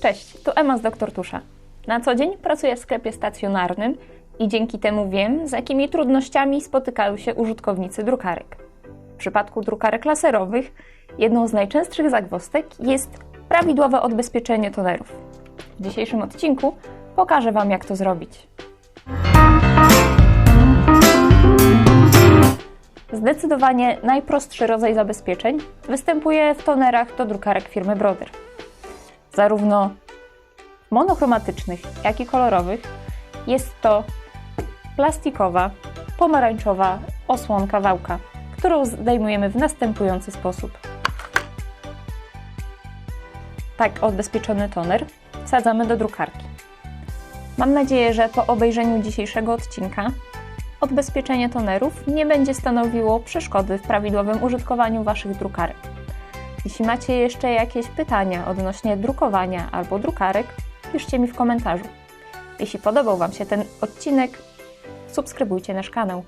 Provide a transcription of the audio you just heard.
Cześć, tu Ema z Doktor Tusza. Na co dzień pracuję w sklepie stacjonarnym i dzięki temu wiem, z jakimi trudnościami spotykają się użytkownicy drukarek. W przypadku drukarek laserowych jedną z najczęstszych zagwozdek jest prawidłowe odbezpieczenie tonerów. W dzisiejszym odcinku pokażę Wam, jak to zrobić. Zdecydowanie najprostszy rodzaj zabezpieczeń występuje w tonerach do drukarek firmy Brother. Zarówno monochromatycznych, jak i kolorowych jest to plastikowa, pomarańczowa osłonka wałka, którą zdejmujemy w następujący sposób. Tak odbezpieczony toner wsadzamy do drukarki. Mam nadzieję, że po obejrzeniu dzisiejszego odcinka odbezpieczenie tonerów nie będzie stanowiło przeszkody w prawidłowym użytkowaniu Waszych drukarek. Jeśli macie jeszcze jakieś pytania odnośnie drukowania albo drukarek, piszcie mi w komentarzu. Jeśli podobał Wam się ten odcinek, subskrybujcie nasz kanał.